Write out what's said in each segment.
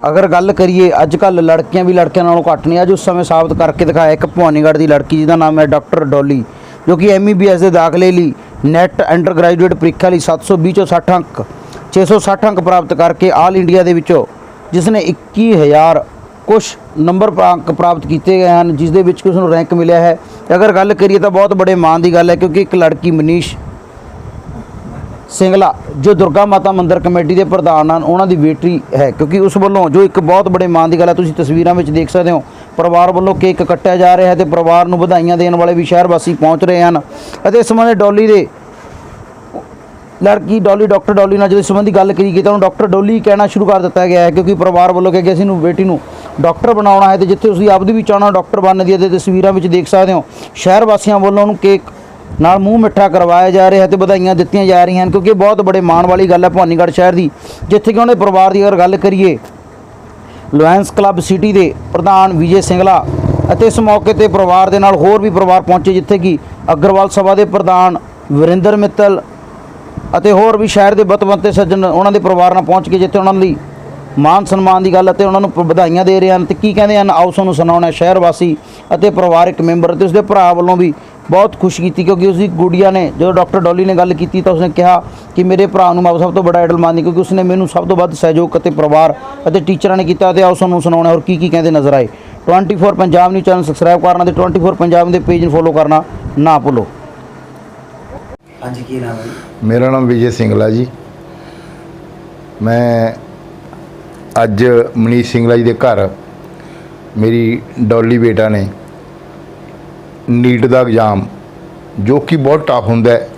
ਅਗਰ ਗੱਲ ਕਰੀਏ, ਅੱਜ ਕੱਲ ਲੜਕੀਆਂ ਵੀ ਲੜਕਿਆਂ ਨਾਲੋਂ ਘੱਟ ਨਹੀਂ ਅੱਜ ਉਸ ਸਮੇਂ ਸਾਬਤ ਕਰਕੇ ਦਿਖਾਇਆ ਇੱਕ ਭਵਾਨੀਗੜ੍ਹ ਦੀ ਲੜਕੀ ਜਿਹਦਾ ਨਾਮ ਹੈ ਡਾਕਟਰ ਡੋਲੀ, ਜੋ ਕਿ ਐਮਬੀਬੀਐਸ ਦੇ ਦਾਖਲੇ ਲਈ ਨੈਟ ਅੰਡਰ ਗ੍ਰੈਜੂਏਟ ਪ੍ਰੀਖਿਆ ਲਈ 720 ਚੋਂ 60 ਅੰਕ 660 ਅੰਕ ਪ੍ਰਾਪਤ ਕਰਕੇ ਆਲ ਇੰਡੀਆ ਦੇ ਵਿੱਚੋਂ ਜਿਸ ਨੇ 21000 ਕੁਝ ਨੰਬਰ ਅੰਕ ਪ੍ਰਾਪਤ ਕੀਤੇ ਗਏ ਹਨ ਜਿਸ ਦੇ ਵਿੱਚ ਉਸ ਨੂੰ ਰੈਂਕ ਮਿਲਿਆ ਹੈ। ਅਗਰ ਗੱਲ ਕਰੀਏ ਤਾਂ ਬਹੁਤ ਬੜੇ ਮਾਣ ਦੀ ਗੱਲ ਹੈ, ਕਿਉਂਕਿ ਇੱਕ ਲੜਕੀ ਮਨੀਸ਼ ਸਿੰਗਲਾ, ਜੋ ਦੁਰਗਾ ਮਾਤਾ ਮੰਦਿਰ ਕਮੇਟੀ ਦੇ ਪ੍ਰਧਾਨ ਹਨ, ਉਹਨਾਂ ਦੀ ਬੇਟੀ ਹੈ, ਕਿਉਂਕਿ ਉਸ ਵੱਲੋਂ ਜੋ ਇੱਕ ਬਹੁਤ ਬੜੇ ਮਾਣ ਦੀ ਗੱਲ ਹੈ, ਤੁਸੀਂ ਤਸਵੀਰਾਂ ਵਿੱਚ ਦੇਖ ਸਕਦੇ ਹੋ, ਪਰਿਵਾਰ ਵੱਲੋਂ ਕੇਕ ਕੱਟਿਆ ਜਾ ਰਿਹਾ ਹੈ ਤੇ ਪਰਿਵਾਰ ਨੂੰ ਵਧਾਈਆਂ ਦੇਣ ਵਾਲੇ ਵੀ ਸ਼ਹਿਰ ਵਾਸੀ ਪਹੁੰਚ ਰਹੇ ਹਨ। ਅਤੇ ਇਸ ਸੰਬੰਧੇ ਡੋਲੀ ਦੇ ਲੜਕੀ ਡੋਲੀ, ਡਾਕਟਰ ਡੋਲੀ ਨਾਲ ਜਦੋਂ ਸੰਬੰਧੀ ਗੱਲ ਕਰੀ ਗਈ, ਤਾਂ ਉਹਨੂੰ ਡਾਕਟਰ ਡੋਲੀ ਕਹਿਣਾ ਸ਼ੁਰੂ ਕਰ ਦਿੱਤਾ ਗਿਆ ਹੈ, ਕਿਉਂਕਿ ਪਰਿਵਾਰ ਵੱਲੋਂ ਕਿਹਾ ਗਿਆ ਸੀ ਨੂੰ ਬੇਟੀ ਨੂੰ ਡਾਕਟਰ ਬਣਾਉਣਾ ਹੈ ਤੇ ਜਿੱਥੇ ਤੁਸੀਂ ਆਪਦੀ ਵੀ ਚਾਹਣਾ ਡਾਕਟਰ ਬਣਨ ਦੀ ਹੈ, ਤੇ ਤਸਵੀਰਾਂ ਵਿੱਚ ਦੇਖ ਸਕਦੇ ਹੋ, ਸ਼ਹਿਰ ਵਾਸੀਆਂ ਵੱਲੋਂ ਉਹਨੂੰ ਕੇਕ ਨਾਲ ਮੂੰਹ ਮਿੱਠਾ ਕਰਵਾਇਆ ਜਾ ਰਿਹਾ ਹੈ ਤੇ ਵਧਾਈਆਂ ਦਿੱਤੀਆਂ ਜਾ ਰਹੀਆਂ ਹਨ, ਕਿਉਂਕਿ ਇਹ ਬਹੁਤ ਬੜੇ ਮਾਣ ਵਾਲੀ ਗੱਲ ਹੈ ਭਵਾਨੀਗੜ੍ਹ ਸ਼ਹਿਰ ਦੀ, ਜਿੱਥੇ ਕਿ ਉਹਨਾਂ ਦੇ ਪਰਿਵਾਰ ਦੀ ਅਗਰ ਗੱਲ ਕਰੀਏ ਲਾਇਨਸ ਕਲੱਬ ਸਿਟੀ ਦੇ ਪ੍ਰਧਾਨ ਵਿਜੇ ਸਿੰਗਲਾ ਅਤੇ ਇਸ ਮੌਕੇ ਤੇ ਪਰਿਵਾਰ ਦੇ ਨਾਲ ਹੋਰ ਵੀ ਪਰਿਵਾਰ ਪਹੁੰਚੇ, ਜਿੱਥੇ ਕਿ ਅਗਰਵਾਲ ਸਭਾ ਦੇ ਪ੍ਰਧਾਨ ਵਰਿੰਦਰ ਮਿੱਤਲ ਅਤੇ ਹੋਰ ਵੀ ਸ਼ਹਿਰ ਦੇ ਬਤਵੰਤੇ ਸੱਜਣ ਉਹਨਾਂ ਦੇ ਪਰਿਵਾਰ ਨਾਲ ਪਹੁੰਚ ਕੇ ਜਿੱਥੇ ਉਹਨਾਂ ਲਈ ਮਾਨ ਸਨਮਾਨ ਦੀ ਗੱਲ ਅਤੇ ਉਹਨਾਂ ਨੂੰ ਵਧਾਈਆਂ ਦੇ ਰਹੇ ਹਨ। ਤੇ ਕੀ ਕਹਿੰਦੇ ਹਨ? ਆਓ ਸਾਨੂੰ ਸੁਣਾਉਣਾ ਸ਼ਹਿਰ ਵਾਸੀ ਅਤੇ ਪਰਿਵਾਰਕ ਮੈਂਬਰ ਅਤੇ ਉਸਦੇ ਭਰਾ ਵੱਲੋਂ ਵੀ ਬਹੁਤ ਖੁਸ਼ੀ ਕੀਤੀ ਕਿਉਂਕਿ ਉਸਦੀ ਗੁੜੀਆ ਨੇ ਜਦੋਂ ਡਾਕਟਰ ਡੋਲੀ ਨੇ ਗੱਲ ਕੀਤੀ ਤਾਂ ਉਸਨੇ ਕਿਹਾ ਕਿ ਮੇਰੇ ਭਰਾ ਨੂੰ ਮੈਂ ਸਭ ਤੋਂ ਬੜਾ ਆਈਡਲ ਮੰਨਦੀ ਕਿਉਂਕਿ ਉਸਨੇ ਮੈਨੂੰ ਸਭ ਤੋਂ ਵੱਧ ਸਹਿਯੋਗ ਅਤੇ ਪਰਿਵਾਰ ਅਤੇ ਟੀਚਰਾਂ ਨੇ ਕੀਤਾ ਤੇ ਆਓ ਸਾਨੂੰ ਸੁਣਾਉਣਾ ਹੋਰ ਕੀ ਕੀ ਕਹਿੰਦੇ ਨਜ਼ਰ ਆਏ। 24 ਪੰਜਾਬ ਨਿਊਜ਼ ਚੈਨਲ ਸਬਸਕ੍ਰਾਈਬ ਕਰਨਾ ਤੇ 24 ਪੰਜਾਬ ਦੇ ਪੇਜ ਨੂੰ ਫੋਲੋ ਕਰਨਾ ਨਾ ਭੁੱਲੋ। ਹਾਂਜੀ ਕੀ ਨਾਮ ਹੈ ਮੇਰਾ ਨਾਮ ਵਿਜੇ ਸਿੰਗਲਾ ਜੀ। ਮੈਂ ਅੱਜ ਮਨੀਸ਼ ਸਿੰਗਲਾ ਜੀ ਦੇ ਘਰ ਮੇਰੀ ਡੋਲੀ ਬੇਟਾ ਨੇ ਨੀਟ ਦਾ ਐਗਜ਼ਾਮ ਜੋ ਕਿ ਬਹੁਤ ਟਫ ਹੁੰਦਾ ਹੈ,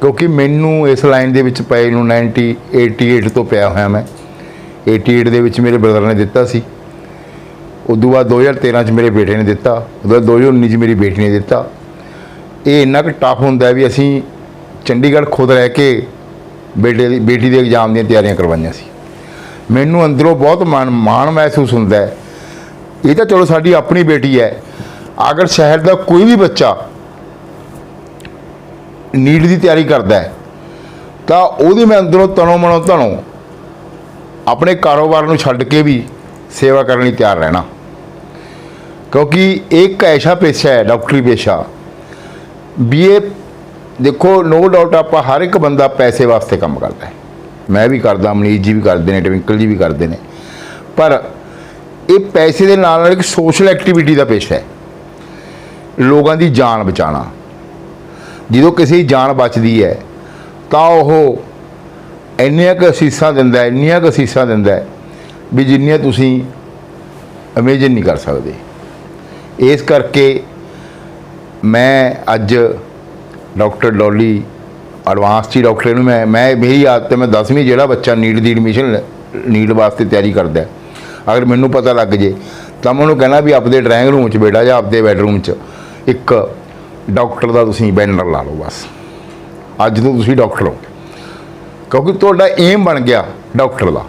ਕਿਉਂਕਿ ਮੈਨੂੰ ਇਸ ਲਾਈਨ ਦੇ ਵਿੱਚ ਪਏ ਨੂੰ 90 88 ਤੋਂ ਪਿਆ ਹੋਇਆ ਮੈਂ। 88 ਦੇ ਵਿੱਚ ਮੇਰੇ ਬ੍ਰਦਰ ਨੇ ਦਿੱਤਾ ਸੀ। ਉਦੋਂ ਬਾਅਦ 2013 ਚ ਮੇਰੇ ਬੇਟੇ ਨੇ ਦਿੱਤਾ, ਉਦੋਂ ਬਾਅਦ 2019 ਚ ਮੇਰੀ ਬੇਟੀ ਨੇ ਦਿੱਤਾ। ਇਹ ਇੰਨਾ ਕੁ ਟਫ ਹੁੰਦਾ ਵੀ ਅਸੀਂ ਚੰਡੀਗੜ੍ਹ ਖੁਦ ਰਹਿ ਕੇ ਬੇਟੇ ਦੀ, ਬੇਟੀ ਦੇ ਐਗਜ਼ਾਮ ਦੀਆਂ ਤਿਆਰੀਆਂ ਕਰਵਾਈਆਂ ਸੀ। ਮੈਨੂੰ ਅੰਦਰੋਂ ਬਹੁਤ ਮਾਣ ਮਾਣ ਮਹਿਸੂਸ ਹੁੰਦਾ ਹੈ। ਇਹ ਤਾਂ ਚਲੋ ਸਾਡੀ ਆਪਣੀ ਬੇਟੀ ਹੈ ਅਗਰ ਸ਼ਹਿਰ ਦਾ ਕੋਈ ਵੀ ਬੱਚਾ ਨੀਟ ਦੀ ਤਿਆਰੀ ਕਰਦਾ ਹੈ, ਤਾਂ ਉਹਦੀ ਮੈਂ ਅੰਦਰੋਂ ਤਨੋਂ ਮਨੋਂ ਧਨੋਂ ਆਪਣੇ ਕਾਰੋਬਾਰ ਨੂੰ ਛੱਡ ਕੇ ਵੀ ਸੇਵਾ ਕਰਨ ਲਈ ਤਿਆਰ ਰਹਿਣਾ। ਕਿਉਂਕਿ ਇਹ ਇੱਕ ਐਸਾ ਪੇਸ਼ਾ ਹੈ, ਡਾਕਟਰੀ ਪੇਸ਼ਾ। ਵੀ ਇਹ ਦੇਖੋ ਨੋ ਡਾਊਟ ਆਪਾਂ ਹਰ ਇੱਕ ਬੰਦਾ ਪੈਸੇ ਵਾਸਤੇ ਕੰਮ ਕਰਦਾ ਹੈ। ਮੈਂ ਵੀ ਕਰਦਾ, ਮਨੀਸ਼ ਜੀ ਵੀ ਕਰਦੇ ਨੇ, ਟਵਿੰਕਲ ਜੀ ਵੀ ਕਰਦੇ ਨੇ। ਪਰ ਇਹ ਪੈਸੇ ਦੇ ਨਾਲ ਨਾਲ ਇੱਕ ਸੋਸ਼ਲ ਐਕਟੀਵਿਟੀ ਦਾ ਪੇਸ਼ਾ ਹੈ। ਲੋਕਾਂ ਦੀ ਜਾਨ ਬਚਾਉਣਾ। ਜਦੋਂ ਕਿਸੇ ਦੀ ਜਾਨ ਬਚਦੀ ਹੈ, ਤਾਂ ਉਹ ਇੰਨੀਆਂ ਕੁ ਅਸੀਸਾਂ ਦਿੰਦਾ ਇੰਨੀਆਂ ਕੁ ਅਸੀਸਾਂ ਦਿੰਦਾ ਵੀ ਜਿੰਨੀਆਂ ਤੁਸੀਂ ਇਮੇਜਿਨ ਨਹੀਂ ਕਰ ਸਕਦੇ। ਇਸ ਕਰਕੇ ਮੈਂ ਅੱਜ ਡਾਕਟਰ ਡੋਲੀ ਐਡਵਾਂਸ ਚ ਹੀ ਡਾਕਟਰ ਨੂੰ ਮੈਂ ਮੈਂ ਮੇਰੀ ਆਦਤ ਹੈ, ਮੈਂ 10ਵੀਂ ਜਿਹੜਾ ਬੱਚਾ ਨੀਟ ਦੀ ਐਡਮਿਸ਼ਨ ਨੀਟ ਵਾਸਤੇ ਤਿਆਰੀ ਕਰਦਾ ਅਗਰ ਮੈਨੂੰ ਪਤਾ ਲੱਗ ਜੇ, ਤਾਂ ਮੈਂ ਉਹਨੂੰ ਕਹਿਣਾ ਵੀ ਆਪਦੇ ਡਰਾਇੰਗ ਰੂਮ 'ਚ ਬੇਟਾ ਜਾਂ ਆਪਦੇ ਬੈਡਰੂਮ 'ਚ। ਇੱਕ ਡਾਕਟਰ ਦਾ ਤੁਸੀਂ ਬੈਨਰ ਲਾ ਲਓ ਬਸ। ਅੱਜ ਤੋਂ ਤੁਸੀਂ ਡਾਕਟਰ ਹੋ। ਕਿਉਂਕਿ ਤੁਹਾਡਾ ਏਮ ਬਣ ਗਿਆ ਡਾਕਟਰ ਦਾ।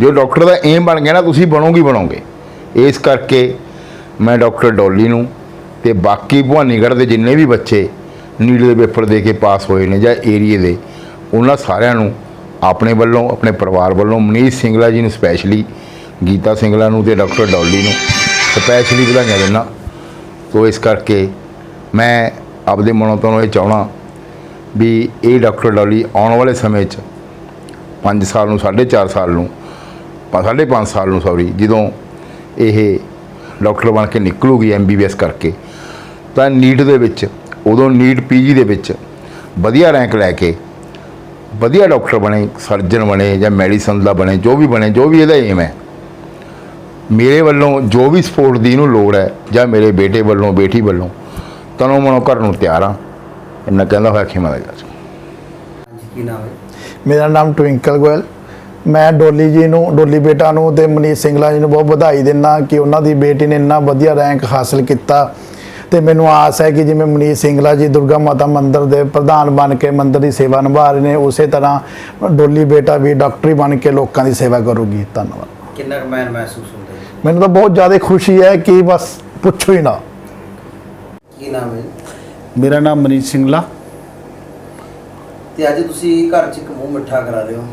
ਜੋ ਡਾਕਟਰ ਦਾ ਏਮ ਬਣ ਗਿਆ ਨਾ, ਤੁਸੀਂ ਬਣੋਗੇ ਬਣੋਗੇ। ਇਸ ਕਰਕੇ ਮੈਂ ਡਾਕਟਰ ਡੋਲੀ ਨੂੰ ਤੇ ਬਾਕੀ ਭਵਾਨੀਗੜ੍ਹ ਦੇ ਜਿੰਨੇ ਵੀ ਬੱਚੇ ਨੀਟ ਦੇ ਪੇਪਰ ਦੇ ਕੇ ਪਾਸ ਹੋਏ ਨੇ ਜਾਂ ਏਰੀਏ ਦੇ, ਉਹਨਾਂ ਸਾਰਿਆਂ ਨੂੰ ਆਪਣੇ ਵੱਲੋਂ, ਆਪਣੇ ਪਰਿਵਾਰ ਵੱਲੋਂ, ਮਨੀਸ਼ ਸਿੰਗਲਾ ਜੀ ਨੂੰ ਸਪੈਸ਼ਲੀ ਗੀਤਾ ਸਿੰਗਲਾ ਨੂੰ ਤੇ ਡਾਕਟਰ ਡੋਲੀ ਨੂੰ ਸਪੈਸ਼ਲੀ ਵਧਾਈਆਂ ਦਿੰਦਾ। ਸੋ ਇਸ ਕਰਕੇ ਮੈਂ ਆਪਦੇ ਮਨੋਂ ਤੋਂ ਇਹ ਚਾਹਣਾ ਵੀ ਇਹ ਡਾਕਟਰ ਡੋਲੀ ਆਉਣ ਵਾਲੇ ਸਮੇਂ 'ਚ 5 ਸਾਲ ਨੂੰ 4.5 ਸਾਲ ਨੂੰ, ਪਾ- ਸਾਢੇ ਪੰਜ ਸਾਲ ਨੂੰ ਸੌਰੀ ਜਦੋਂ ਇਹ ਡਾਕਟਰ ਬਣ ਕੇ ਨਿਕਲੂਗੀ ਐਮਬੀਬੀਐਸ ਕਰਕੇ, ਤਾਂ ਨੀਟ ਦੇ ਵਿੱਚ, ਉਦੋਂ ਨੀਟ ਪੀਜੀ ਦੇ ਵਿੱਚ ਵਧੀਆ ਰੈਂਕ ਲੈ ਕੇ ਵਧੀਆ ਡਾਕਟਰ ਬਣੇ, ਸਰਜਨ ਬਣੇ ਜਾਂ ਮੈਡੀਸਨ ਦਾ ਬਣੇ, ਜੋ ਵੀ ਬਣੇ, ਜੋ ਵੀ ਇਹਦਾ ਏਮ ਹੈ ਮੇਰੇ ਵੱਲੋਂ ਜੋ ਵੀ ਸਪੋਰਟ ਦੀ ਇਹਨੂੰ ਲੋੜ ਹੈ ਜਾਂ ਮੇਰੇ ਬੇਟੇ ਵੱਲੋਂ ਬੇਟੀ ਵੱਲੋਂ ਤਨੋਂ ਮਨੋਂ ਕਰਨ ਨੂੰ ਤਿਆਰ ਹਾਂ। ਇੰਨਾ ਕਹਿੰਦਾ ਹੋਇਆ ਖਿਮਾ ਦਾ ਹਾਂਜੀ ਕੀ ਨਾਮ ਹੈ? ਮੇਰਾ ਨਾਮ ਟਵਿੰਕਲ ਗੋਇਲ। ਮੈਂ ਡੋਲੀ ਜੀ ਨੂੰ ਡੋਲੀ ਬੇਟਾ ਨੂੰ ਤੇ ਮਨੀਸ਼ ਸਿੰਗਲਾ ਜੀ ਨੂੰ ਬਹੁਤ ਵਧਾਈ ਦਿੰਦਾ ਕਿ ਉਹਨਾਂ ਦੀ ਬੇਟੀ ਨੇ ਇੰਨਾ ਵਧੀਆ ਰੈਂਕ ਹਾਸਲ ਕੀਤਾ। ਤੇ ਮੈਨੂੰ ਆਸ ਹੈ ਕਿ ਜਿਵੇਂ ਮਨੀਸ਼ ਸਿੰਗਲਾ ਜੀ ਦੁਰਗਾ ਮਾਤਾ ਮੰਦਿਰ ਦੇ ਪ੍ਰਧਾਨ ਬਣ ਕੇ ਮੰਦਿਰ ਦੀ ਸੇਵਾ ਨਿਭਾ ਰਹੇ ਨੇ ਉਸੇ ਤਰ੍ਹਾਂ ਡੋਲੀ ਬੇਟਾ ਵੀ ਡਾਕਟਰੀ ਬਣ ਕੇ ਲੋਕਾਂ ਦੀ ਸੇਵਾ ਕਰੂਗੀ। ਧੰਨਵਾਦ। ਕਿੰਨਾ ਕੁ ਮਾਣ ਮਹਿਸੂਸ ਹੈ ਮੈਨੂੰ ਤਾਂ ਬਹੁਤ ਜ਼ਿਆਦਾ ਖੁਸ਼ੀ ਹੈ ਕਿ ਬਸ ਪੁੱਛੋ ਹੀ ਨਾ। ਕੀ ਨਾਮ ਹੈ? ਮੇਰਾ ਨਾਮ ਮਨੀਸ਼ ਸਿੰਗਲਾ। ਤੇ ਅੱਜ ਤੁਸੀਂ ਘਰ 'ਚ ਇੱਕ ਮੂੰਹ ਮਿੱਠਾ ਕਰਾ ਰਹੇ ਹੋ।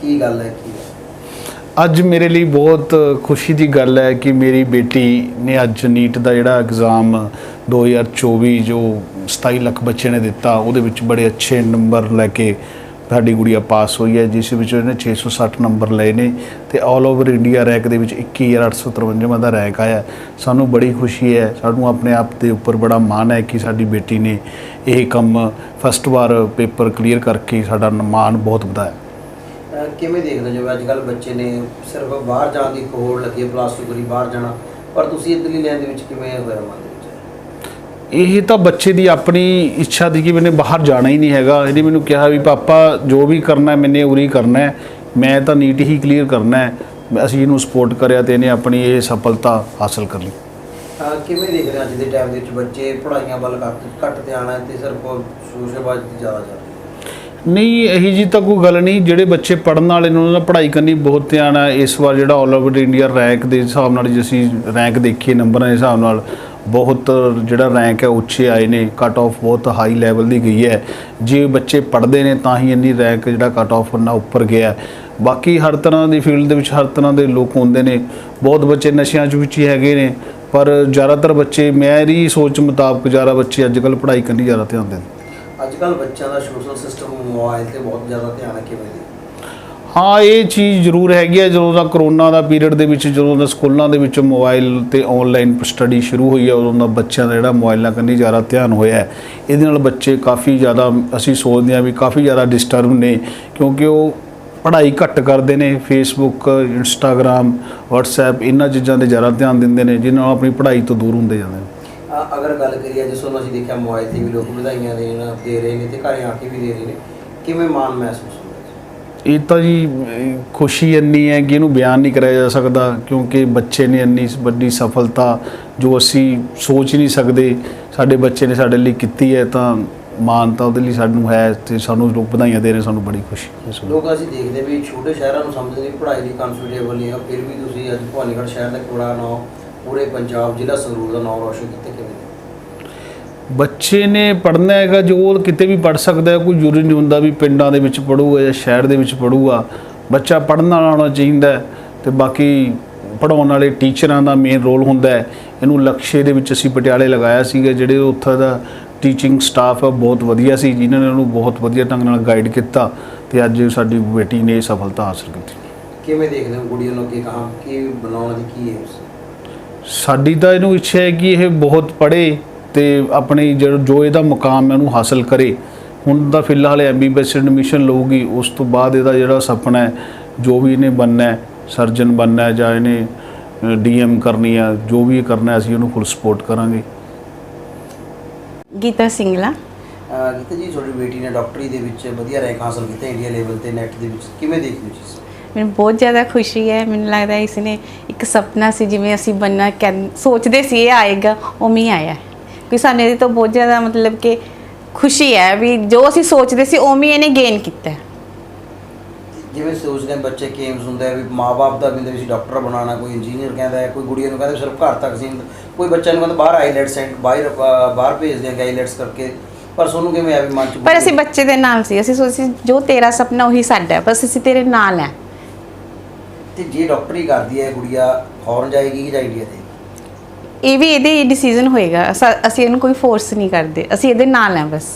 ਕੀ ਗੱਲ ਹੈ ਕੀ ਹੈ? ਅੱਜ ਮੇਰੇ ਲਈ ਬਹੁਤ ਖੁਸ਼ੀ ਦੀ ਗੱਲ ਹੈ ਕਿ ਮੇਰੀ ਬੇਟੀ ਨੇ ਅੱਜ ਨੀਟ ਦਾ ਜਿਹੜਾ ਐਗਜ਼ਾਮ 2024 ਜੋ 27 ਲੱਖ ਬੱਚੇ ਨੇ ਦਿੱਤਾ ਉਹਦੇ ਵਿੱਚ ਬੜੇ ਅੱਛੇ ਨੰਬਰ ਲੈ ਕੇ ਸਾਡੀ ਗੁੜੀਆ ਪਾਸ ਹੋਈ ਹੈ, ਜਿਸ ਵਿੱਚ ਉਹਨੇ 660 ਨੰਬਰ ਲਏ ਨੇ ਤੇ ਆਲ ਓਵਰ ਇੰਡੀਆ ਰੈਂਕ ਦੇ ਵਿੱਚ 21853 ਦਾ ਰੈਂਕ ਆਇਆ। ਸਾਨੂੰ ਬੜੀ ਖੁਸ਼ੀ ਹੈ, ਸਾਨੂੰ ਆਪਣੇ ਆਪ ਦੇ ਉੱਪਰ ਬੜਾ ਮਾਣ ਹੈ ਕਿ ਸਾਡੀ ਬੇਟੀ ਨੇ ਇਹ ਕੰਮ ਫਸਟ ਵਾਰ ਪੇਪਰ ਕਲੀਅਰ ਕਰਕੇ ਸਾਡਾ ਮਾਣ ਬਹੁਤ ਵਧਾਇਆ। ਕਿਵੇਂ ਦੇਖਦੇ ਹੋ? ਜਿਵੇਂ ਅੱਜ ਕੱਲ ਬੱਚੇ ਨੇ ਸਿਰਫ ਬਾਹਰ ਜਾਣ ਦੀ ਇੱਕ ਲੱਗੀ ਹੈ ਪਲੱਸ 2 ਕਰੀ ਬਾਹਰ ਜਾਣਾ। ਪਰ ਤੁਸੀਂ ਇਧਰਲੀ ਲੈਣ ਦੇ ਵਿੱਚ ਕਿਵੇਂ ਹੋਇਆ ਮਨ ਇਹ ਤਾਂ ਬੱਚੇ ਦੀ ਆਪਣੀ ਇੱਛਾ ਦੀ ਕਿ ਮੈਨੇ ਬਾਹਰ ਜਾਣਾ ਹੀ ਨਹੀਂ ਹੈਗਾ। ਇਹਨੇ ਮੈਨੂੰ ਕਿਹਾ ਵੀ ਪਾਪਾ ਜੋ ਵੀ ਕਰਨਾ ਹੈ ਮੈਨੇ ਉਰੀ ਕਰਨਾ ਹੈ। ਮੈਂ ਤਾਂ ਨੀਟ ਹੀ ਕਲੀਅਰ ਕਰਨਾ ਹੈ। ਅਸੀਂ ਇਹਨੂੰ ਸਪੋਰਟ ਕਰਿਆ ਤੇ ਇਹਨੇ ਆਪਣੀ ਇਹ ਸਫਲਤਾ ਹਾਸਲ ਕਰ ਲਈ। ਕਿਵੇਂ ਦੇਖ ਰਹੇ ਅੱਜ ਦੇ ਟਾਈਮ ਦੇ ਵਿੱਚ ਬੱਚੇ ਪੜ੍ਹਾਈਆਂ ਵੱਲ ਘੱਟ ਧਿਆਨ ਹੈ ਤੇ ਸਿਰਫ ਸ਼ੋਸ਼ੇਬਾਜ਼ੀ ਤੇ ਜ਼ਿਆਦਾ ਜਾ ਨਹੀਂ ਇਹੀ ਜੀ ਤਾਂ ਕੋਈ ਗੱਲ ਨਹੀਂ। ਜਿਹੜੇ ਬੱਚੇ ਪੜਨ ਵਾਲੇ ਨੇ ਉਹਨਾਂ ਦਾ ਪੜ੍ਹਾਈ ਕਰਨੀ ਬਹੁਤ ਧਿਆਨ ਹੈ। ਇਸ ਵਾਰ ਜਿਹੜਾ ਆਲ ਓਵਰ ਇੰਡੀਆ ਰੈਂਕ ਦੇ ਹਿਸਾਬ ਨਾਲ ਜੇ ਅਸੀਂ ਰੈਂਕ ਦੇਖੀਏ ਨੰਬਰਾਂ ਦੇ ਹਿਸਾਬ ਨਾਲ ਬਹੁਤ ਜਿਹੜਾ ਰੈਂਕ ਹੈ, ਉੱਚੇ ਆਏ ਨੇ ਕਟ ਆਫ ਬਹੁਤ ਹਾਈ ਲੈਵਲ ਦੀ ਗਈ ਹੈ। ਜੇ ਬੱਚੇ ਪੜ੍ਹਦੇ ਨੇ, ਤਾਂ ਹੀ ਇੰਨੀ ਰੈਂਕ ਜਿਹੜਾ ਕੱਟ ਆਫ ਉਹਨਾਂ ਉੱਪਰ ਗਿਆ ਬਾਕੀ ਹਰ ਤਰ੍ਹਾਂ ਦੀ ਫੀਲਡ ਦੇ ਵਿੱਚ, ਹਰ ਤਰ੍ਹਾਂ ਦੇ ਲੋਕ ਹੁੰਦੇ ਨੇ। ਬਹੁਤ ਬੱਚੇ ਨਸ਼ਿਆਂ 'ਚ ਵਿੱਚ ਹੀ ਹੈਗੇ ਨੇ, ਪਰ ਜ਼ਿਆਦਾਤਰ ਬੱਚੇ ਮੇਰੀ ਸੋਚ ਮੁਤਾਬਕ ਜ਼ਿਆਦਾ ਬੱਚੇ ਅੱਜ ਕੱਲ੍ਹ ਪੜ੍ਹਾਈ ਕਰਨੀ ਜ਼ਿਆਦਾ ਧਿਆਨ ਦਿੰਦੇ ਅੱਜ ਕੱਲ ਬੱਚਿਆਂ ਦਾ ਸੋਸ਼ਲ ਸਿਸਟਮ ਮੋਬਾਈਲ ਤੇ ਬਹੁਤ ਜ਼ਿਆਦਾ ਧਿਆਨ ਹੈ, ਕਿਵੇਂ ਹਾਂ, ਇਹ ਚੀਜ਼ ਜ਼ਰੂਰ ਹੈਗੀ ਹੈ ਜਦੋਂ ਦਾ ਕਰੋਨਾ ਦਾ ਪੀਰੀਅਡ ਦੇ ਵਿੱਚ, ਜਦੋਂ ਦਾ ਸਕੂਲਾਂ ਦੇ ਵਿੱਚ ਮੋਬਾਈਲ ਤੇ ਆਨਲਾਈਨ ਸਟੱਡੀ ਸ਼ੁਰੂ ਹੋਈ ਹੈ ਉਦੋਂ ਦਾ ਬੱਚਿਆਂ ਦਾ ਜਿਹੜਾ ਮੋਬਾਈਲਾਂ ਕੰਨੀ ਜ਼ਿਆਦਾ ਧਿਆਨ ਹੋਇਆ ਇਹਦੇ ਨਾਲ ਬੱਚੇ ਕਾਫੀ ਜ਼ਿਆਦਾ, ਅਸੀਂ ਸੋਚਦੇ ਹਾਂ ਵੀ ਕਾਫੀ ਜ਼ਿਆਦਾ ਡਿਸਟਰਬ ਨੇ, ਕਿਉਂਕਿ ਉਹ ਪੜ੍ਹਾਈ ਘੱਟ ਕਰਦੇ ਨੇ ਫੇਸਬੁੱਕ ਇੰਸਟਾਗ੍ਰam WhatsApp, ਇਹਨਾਂ ਚੀਜ਼ਾਂ ਤੇ ਜ਼ਿਆਦਾ ਧਿਆਨ ਦਿੰਦੇ ਨੇ ਜਿਨ੍ਹਾਂ ਨਾਲ ਆਪਣੀ ਪੜ੍ਹਾਈ ਤੋਂ ਦੂਰ ਹੁੰਦੇ ਜਾਂਦੇ ਨੇ। ਅਗਰ ਗੱਲ ਕਰੀਏ, ਜਿਸ ਨੂੰ ਅਸੀਂ ਦੇਖਿਆ, ਮੋਬਾਈਲ ਤੇ ਵੀ ਲੋਕ ਵਧਾਈਆਂ ਦੇਣ ਦੇ ਰਹੇ ਨੇ ਤੇ ਘਰੇ ਆ ਕੇ ਵੀ ਦੇ ਰਹੇ ਨੇ, ਕਿਵੇਂ ਮਾਣ ਮਹਿਸੂਸ ਇਹ ਤਾਂ ਜੀ, ਖੁਸ਼ੀ ਇੰਨੀ ਹੈ ਕਿ ਇਹਨੂੰ ਬਿਆਨ ਨਹੀਂ ਕਰਿਆ ਜਾ ਸਕਦਾ, ਕਿਉਂਕਿ ਬੱਚੇ ਨੇ ਇੰਨੀ ਵੱਡੀ ਸਫਲਤਾ ਜੋ ਅਸੀਂ ਸੋਚ ਨਹੀਂ ਸਕਦੇ, ਸਾਡੇ ਬੱਚੇ ਨੇ ਸਾਡੇ ਲਈ ਕੀਤੀ ਹੈ, ਤਾਂ ਮਾਨਤਾ ਉਹਦੇ ਲਈ ਸਾਨੂੰ ਹੈ ਤੇ ਸਾਨੂੰ ਲੋਕ ਵਧਾਈਆਂ ਦੇ ਰਹੇ ਸਾਨੂੰ ਬੜੀ ਖੁਸ਼ੀ ਮਹਿਸੂਸ ਲੋਕ ਅਸੀਂ ਦੇਖਦੇ ਵੀ ਛੋਟੇ ਸ਼ਹਿਰਾਂ ਨੂੰ ਸਮਝਦੇ ਨੇ ਪੜ੍ਹਾਈ ਲਈ ਕੰਫਰਟੇਬਲ ਨਹੀਂ ਆ, ਫਿਰ ਵੀ ਤੁਸੀਂ ਅੱਜ ਭਵਾਨੀਗੜ੍ਹ ਸ਼ਹਿਰ ਦਾ ਬੜਾ ਨਾਮ ਪੂਰੇ ਪੰਜਾਬ ਜ਼ਿਲ੍ਹਾ ਸੰਗਰੂਰ ਦਾ ਨਾਮ ਰੋਸ਼ਨ ਕੀਤਾ ਕਿਵੇਂ? ਬੱਚੇ ਨੇ ਪੜ੍ਹਨਾ ਹੈਗਾ ਜੋ ਉਹ ਕਿਤੇ ਵੀ ਪੜ੍ਹ ਸਕਦਾ ਹੈ ਕੋਈ ਜ਼ਰੂਰੀ ਨਹੀਂ ਹੁੰਦਾ ਵੀ ਪਿੰਡਾਂ ਦੇ ਵਿੱਚ ਪੜੂਗਾ ਜਾਂ ਸ਼ਹਿਰ ਦੇ ਵਿੱਚ ਪੜੂਗਾ ਬੱਚਾ ਪੜ੍ਹਨ ਵਾਲਾ ਹੋਣਾ ਚਾਹੀਦਾ ਤੇ ਬਾਕੀ ਪੜਾਉਣ ਵਾਲੇ ਟੀਚਰਾਂ ਦਾ ਮੇਨ ਰੋਲ ਹੁੰਦਾ ਹੈ। ਇਹਨੂੰ ਲਕਸ਼ੇ ਦੇ ਵਿੱਚ ਅਸੀਂ ਪਟਿਆਲੇ ਲਗਾਇਆ ਸੀਗਾ ਜਿਹੜੇ ਉੱਥੇ ਦਾ ਟੀਚਿੰਗ ਸਟਾਫ ਬਹੁਤ ਵਧੀਆ ਸੀ ਜਿਨ੍ਹਾਂ ਨੇ ਉਹਨੂੰ ਬਹੁਤ ਵਧੀਆ ਢੰਗ ਨਾਲ ਗਾਈਡ ਕੀਤਾ ਤੇ ਅੱਜ ਸਾਡੀ ਬੇਟੀ ਨੇ ਇਹ ਸਫਲਤਾ ਹਾਸਲ ਕੀਤੀ। ਕਿਵੇਂ ਦੇਖਦੇ ਹੋ ਗੁੜੀਆਂ ਨੂੰ ਅੱਗੇ ਕਹਾਂ ਕੀ ਬਣਾਉਣ ਦੀ ਕੀ ਹੈ? ਸਾਡੀ ਤਾਂ ਇਹਨੂੰ ਇੱਛਾ ਹੈ ਕਿ ਇਹ ਬਹੁਤ ਪੜ੍ਹੇ ਤੇ ਆਪਣੀ ਜੋ ਇਹਦਾ ਮੁਕਾਮ ਹੈ ਉਹਨੂੰ ਹਾਸਲ ਕਰੇ। ਹੁਣ ਤਾਂ ਫਿਲਹਾਲ ਐਮਬੀਬੀਐਸ ਐਡਮਿਸ਼ਨ ਲਊਗੀ ਉਸ ਤੋਂ ਬਾਅਦ ਇਹਦਾ ਜਿਹੜਾ ਸੁਪਨਾ ਹੈ ਜੋ ਵੀ ਇਹਨੇ ਬਣਨਾ ਹੈ ਸਰਜਨ ਬਣਨਾ ਹੈ ਜਾਂ ਇਹਨੇ ਡੀਐਮ ਕਰਨੀ ਹੈ ਜੋ ਵੀ ਇਹ ਕਰਨਾ ਹੈ ਅਸੀਂ ਉਹਨੂੰ ਫੁੱਲ ਸਪੋਰਟ ਕਰਾਂਗੇ। ਗੀਤਾ ਸਿੰਗਲਾ। ਗੀਤਾ ਜੀ ਤੁਹਾਡੀ ਬੇਟੀ ਨੇ ਡਾਕਟਰੀ ਦੇ ਵਿੱਚ ਵਧੀਆ ਰੈਂਕ ਹਾਸਲ ਕੀਤਾ ਇੰਡੀਆ ਲੈਵਲ ਤੇ ਨੈਟ ਦੇ ਵਿੱਚ। ਕਿਵੇਂ ਦੇਖਦੇ ਹੋ ਚੀਜ਼ ਮੈਨੂੰ ਬਹੁਤ ਜ਼ਿਆਦਾ ਖੁਸ਼ੀ ਹੈ ਮੈਨੂੰ ਲੱਗਦਾ ਹੈ ਇਸ ਨੇ ਇੱਕ ਸੁਪਨਾ ਸੀ ਜਿਵੇਂ ਅਸੀਂ ਬੰਨਾ ਸੋਚਦੇ ਸੀ ਇਹ ਆਏਗਾ ਉਵੇਂ ਹੀ ਆਇਆ ਸਾਨੂੰ ਇਹਦੇ ਤੋਂ ਬਹੁਤ ਜ਼ਿਆਦਾ ਮਤਲਬ ਕਿ ਖੁਸ਼ੀ ਹੈ ਵੀ ਜੋ ਅਸੀਂ ਸੋਚਦੇ ਸੀ ਉਵੇਂ ਹੀ ਇਹਨੇ ਗੇਨ ਕੀਤਾ। ਹੈ। ਜਿਵੇਂ ਸੋਚਦੇ ਆ ਬੱਚੇ ਕਿ ਏਮਸ ਹੁੰਦਾ ਹੈ ਵੀ ਮਾਪੇ ਦਾ ਵੀ ਹੁੰਦਾ ਵੀ ਅਸੀਂ ਡਾਕਟਰ ਬਣਾਉਣਾ ਕੋਈ ਇੰਜੀਨੀਅਰ ਕਹਿੰਦਾ ਹੈ ਕੋਈ ਗੁੜੀਆ ਨੂੰ ਕਹਿੰਦਾ ਸਿਰਫ ਘਰ ਤੱਕ ਸੀਮਿਤ ਕੋਈ ਬੱਚਾ ਨੂੰ ਕਹਿੰਦਾ ਬਾਹਰ ਆਈਲੈਟਸ ਸੈਂਟ ਬਾਹਰ ਬਾਹਰ ਭੇਜਦੇ ਆ ਆਈਲੈਟਸ ਕਰਕੇ। ਪਰ ਤੁਹਾਨੂੰ ਕਿਵੇਂ ਆ ਵੀ ਮਨ ਚ ਪਰ ਅਸੀਂ ਬੱਚੇ ਦੇ ਨਾਲ ਸੀ ਅਸੀਂ ਸੋਚੀ ਸੀ, ਜੋ ਤੇਰਾ ਸੁਪਨਾ ਉਹੀ ਸਾਡਾ ਹੈ ਬਸ ਅਸੀਂ ਤੇਰੇ ਨਾਲ ਹੈ। ਤੇ ਜੇ ਡਾਕਟਰੀ ਕਰਦੀ ਹੈ ਗੁੜੀਆ ਫੌਰਨ ਜਾਏਗੀ ਕਿ ਜਾਂ ਇੰਡੀਆ ਤੇ? ਇਹ ਵੀ ਇਹਦੇ ਡਿਸੀਜਨ ਹੋਏਗਾ। ਅਸਾਂ- ਅਸੀਂ ਇਹਨੂੰ ਕੋਈ ਫੋਰਸ ਨਹੀਂ ਕਰਦੇ। ਅਸੀਂ ਇਹਦੇ ਨਾਲ ਹੈ ਬਸ।